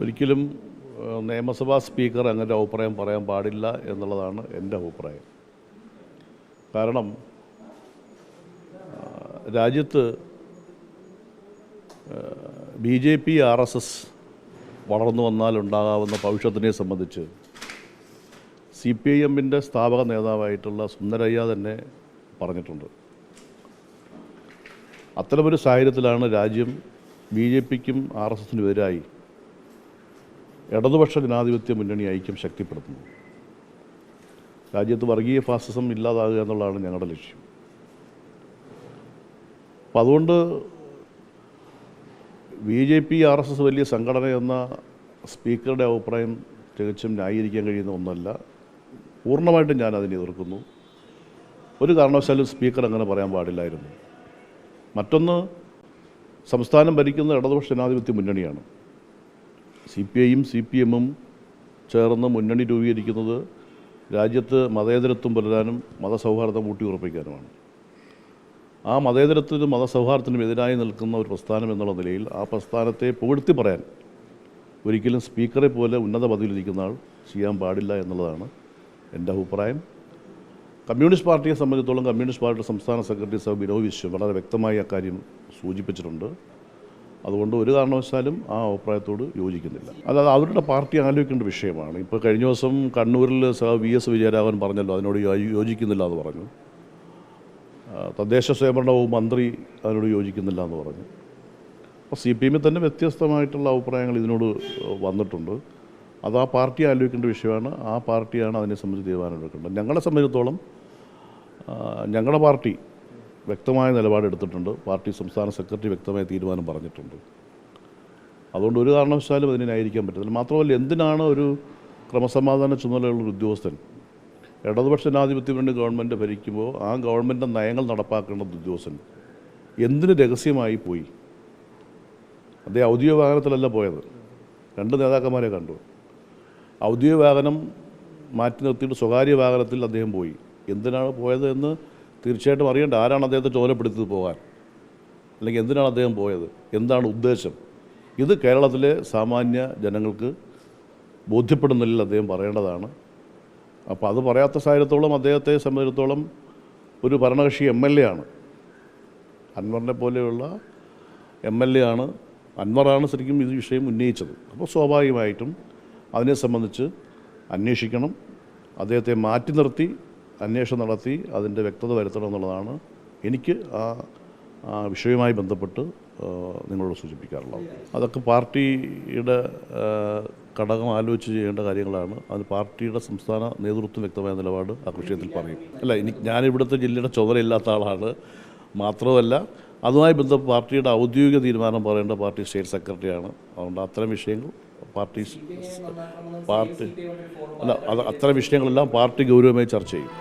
ഒരിക്കലും നിയമസഭാ സ്പീക്കർ അങ്ങനെ അഭിപ്രായം പറയാൻ പാടില്ല എന്നുള്ളതാണ് എന്റെ അഭിപ്രായം. കാരണം രാജ്യത്ത് B J P R S S വളർന്നു വന്നാൽ ഉണ്ടാകാവുന്ന ഭവിഷ്യത്തിനെ സംബന്ധിച്ച് സി പി ഐ എമ്മിന്റെ സ്ഥാപക നേതാവായിട്ടുള്ള സുന്ദരയ്യ തന്നെ പറഞ്ഞിട്ടുണ്ട്. അത്തരമൊരു സാഹചര്യത്തിലാണ് രാജ്യം ബി ജെ പിക്കും ആർ എസ് എസിനും എതിരായി ഇടതുപക്ഷ ജനാധിപത്യ മുന്നണി ഐക്യം ശക്തിപ്പെടുത്തുന്നത് രാജ്യത്ത് വർഗീയ ഫാസിസം ഇല്ലാതാകുക എന്നുള്ളതാണ് ഞങ്ങളുടെ ലക്ഷ്യം. അപ്പം അതുകൊണ്ട് B J P R S S വലിയ സംഘടന എന്ന സ്പീക്കറുടെ അഭിപ്രായം തികച്ചും ന്യായീകരിക്കാൻ കഴിയുന്ന ഒന്നല്ല. പൂർണമായിട്ടും ഞാൻ അതിനെ എതിർക്കുന്നു. ഒരു കാരണവശാലും സ്പീക്കർ അങ്ങനെ പറയാൻ പാടില്ലായിരുന്നു. മറ്റൊന്ന് സംസ്ഥാനം ഭരിക്കുന്ന ഇടതുപക്ഷ ജനാധിപത്യ മുന്നണിയാണ്. സി പി ഐയും സി പി എമ്മും ചേർന്ന് മുന്നണി രൂപീകരിക്കുന്നത് രാജ്യത്ത് മതേതരത്വം പുലരാനും മതസൗഹാർദ്ദം ഊട്ടിയുറപ്പിക്കാനുമാണ്. ആ മതേതരത്തിനും മതസൗഹാർദ്ദത്തിനും എതിരായി നിൽക്കുന്ന ഒരു പ്രസ്ഥാനം എന്നുള്ള നിലയിൽ ആ പ്രസ്ഥാനത്തെ പുകഴ്ത്തി പറയാൻ ഒരിക്കലും സ്പീക്കറെ പോലെ ഉന്നത പദവിയിലിരിക്കുന്ന ആൾ ചെയ്യാൻ പാടില്ല എന്നുള്ളതാണ് എന്റെ അഭിപ്രായം. കമ്മ്യൂണിസ്റ്റ് പാർട്ടിയെ സംബന്ധിച്ചിടത്തോളം കമ്മ്യൂണിസ്റ്റ് പാർട്ടിയുടെ സംസ്ഥാന സെക്രട്ടറി സഹ ബിനോ വിശ്വം വളരെ വ്യക്തമായി അക്കാര്യം സൂചിപ്പിച്ചിട്ടുണ്ട്. അതുകൊണ്ട് ഒരു കാരണവശാലും ആ അഭിപ്രായത്തോട് യോജിക്കുന്നില്ല. അതായത് അവരുടെ പാർട്ടി ആലോചിക്കേണ്ട വിഷയമാണ്. ഇപ്പോൾ കഴിഞ്ഞ ദിവസം കണ്ണൂരിൽ വി എസ് വിജയരാഘവൻ പറഞ്ഞല്ലോ അതിനോട് യോജിക്കുന്നില്ല എന്ന് പറഞ്ഞു. തദ്ദേശ സ്വയംഭരണ വകുപ്പ് മന്ത്രി അതിനോട് യോജിക്കുന്നില്ല എന്ന് പറഞ്ഞു. അപ്പോൾ സി പി എമ്മിൽ തന്നെ വ്യത്യസ്തമായിട്ടുള്ള അഭിപ്രായങ്ങൾ ഇതിനോട് വന്നിട്ടുണ്ട്. അത് ആ പാർട്ടി ആലോചിക്കേണ്ട വിഷയമാണ്. ആ പാർട്ടിയാണ് അതിനെ സംബന്ധിച്ച് തീരുമാനമെടുക്കേണ്ടത് ഞങ്ങളെ സംബന്ധിച്ചിടത്തോളം ഞങ്ങളുടെ പാർട്ടി വ്യക്തമായ നിലപാടെടുത്തിട്ടുണ്ട് പാർട്ടി സംസ്ഥാന സെക്രട്ടറി വ്യക്തമായ തീരുമാനം പറഞ്ഞിട്ടുണ്ട്. അതുകൊണ്ട് ഒരു കാരണവശാലും അതിനെ ന്യായീകരിക്കാൻ പറ്റത്തില്ല മാത്രമല്ല എന്തിനാണ് ഒരു ക്രമസമാധാന ചുമതലയുള്ള ഒരു ഉദ്യോഗസ്ഥൻ ഇടതുപക്ഷ ജനാധിപത്യം വേണ്ടി ഗവൺമെന്റ് ഭരിക്കുമ്പോൾ ആ ഗവൺമെന്റ് നയങ്ങൾ നടപ്പാക്കേണ്ട ഉദ്യോഗസ്ഥൻ എന്തിന് രഹസ്യമായി പോയി? അദ്ദേഹം ഔദ്യോഗിക വാഹനത്തിലല്ല പോയത്. രണ്ട് നേതാക്കന്മാരെ കണ്ടു. ഔദ്യോഗിക വാഹനം മാറ്റി നിർത്തിയിട്ട് സ്വകാര്യ വാഹനത്തിൽ അദ്ദേഹം പോയി. എന്തിനാണ് പോയത് എന്ന് തീർച്ചയായിട്ടും അറിയേണ്ട ആരാണ് അദ്ദേഹത്തെ ചുമതലപ്പെടുത്തിയത് പോകാൻ? അല്ലെങ്കിൽ എന്തിനാണ് അദ്ദേഹം പോയത്? എന്താണ് ഉദ്ദേശം? ഇത് കേരളത്തിലെ സാമാന്യ ജനങ്ങൾക്ക് ബോധ്യപ്പെടുന്നില്ല അദ്ദേഹം പറയേണ്ടതാണ്. അപ്പോൾ അത് പറയാത്ത സാഹചര്യത്തോളം അദ്ദേഹത്തെ സംബന്ധിച്ചിടത്തോളം ഒരു ഭരണകക്ഷി എം എൽ എ ആണ്. അൻവറിനെ പോലെയുള്ള എം എൽ എ ആണ്. അൻവറാണ് ശരിക്കും ഈ വിഷയം ഉന്നയിച്ചത്. അപ്പോൾ സ്വാഭാവികമായിട്ടും അതിനെ സംബന്ധിച്ച് അന്വേഷിക്കണം. അദ്ദേഹത്തെ മാറ്റി നിർത്തി. അന്വേഷണം നടത്തി അതിന്റെ വ്യക്തത വരുത്തണം എന്നുള്ളതാണ് എനിക്ക് ആ വിഷയവുമായി ബന്ധപ്പെട്ട് നിങ്ങളോട് സൂചിപ്പിക്കാറുള്ളത്. അതൊക്കെ പാർട്ടിയുടെ ഘടകം ആലോചിച്ച് ചെയ്യേണ്ട കാര്യങ്ങളാണ്. അത് പാർട്ടിയുടെ സംസ്ഥാന നേതൃത്വം വ്യക്തമായ നിലപാട് ആ വിഷയത്തിൽ പറയും. അല്ല ഇനി ഞാനിവിടുത്തെ ജില്ലയുടെ ചുമതലയില്ലാത്ത ആളാണ്. മാത്രമല്ല അതുമായി ബന്ധപ്പെട്ട് പാർട്ടിയുടെ ഔദ്യോഗിക തീരുമാനം പറയേണ്ട പാർട്ടി സ്റ്റേറ്റ് സെക്രട്ടറിയാണ്. അതുകൊണ്ട് അത്തരം വിഷയങ്ങൾ പാർട്ടി പാർട്ടി അല്ല അത് അത്തരം വിഷയങ്ങളെല്ലാം പാർട്ടി ഗൗരവമായി ചർച്ച ചെയ്യും.